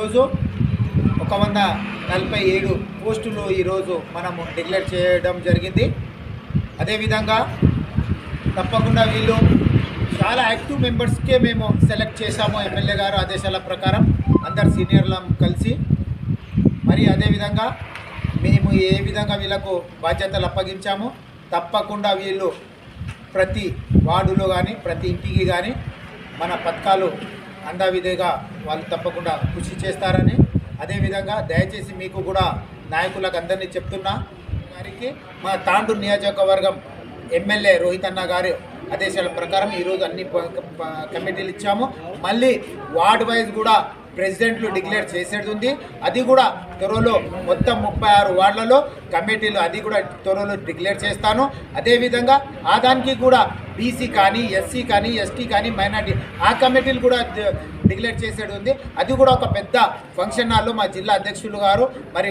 రోజు ఒక వంద నలభై ఏడు పోస్టులు ఈరోజు మనము డిక్లేర్ చేయడం జరిగింది. అదేవిధంగా తప్పకుండా వీళ్ళు చాలా యాక్టివ్ మెంబర్స్కే మేము సెలెక్ట్ చేశాము ఎమ్మెల్యే గారు ఆదేశాల ప్రకారం. అందరు సీనియర్లం కలిసి. మరి అదేవిధంగా మేము ఏ విధంగా వీళ్ళకు బాధ్యతలు అప్పగించామో తప్పకుండా వీళ్ళు ప్రతి వార్డులో కానీ ప్రతి ఇంటికి కానీ మన పథకాలు అందావిధిగా వాళ్ళు తప్పకుండా కృషి చేస్తారని. అదేవిధంగా దయచేసి మీకు కూడా నాయకులకు అందరినీ చెప్తున్నా గారికి మా తాండూరు నియోజకవర్గం ఎమ్మెల్యే రోహిత్ అన్న గారి ఆదేశాల ప్రకారం ఈరోజు అన్ని కమిటీలు ఇచ్చాము. మళ్ళీ వార్డ్ వైజ్ కూడా ప్రెసిడెంట్లు డిక్లేర్ చేసేది ఉంది అది కూడా త్వరలో మొత్తం ముప్పై ఆరు వార్డులలో కమిటీలు అది కూడా త్వరలో డిక్లేర్ చేస్తాను. అదేవిధంగా ఆ దానికి కూడా బీసీ కానీ ఎస్సీ కానీ ఎస్టీ కానీ మైనార్టీ ఆ కమిటీలు కూడా డిక్లేర్ చేసేది ఉంది అది కూడా ఒక పెద్ద ఫంక్షన్ హాల్లో మా జిల్లా అధ్యక్షులు గారు మరి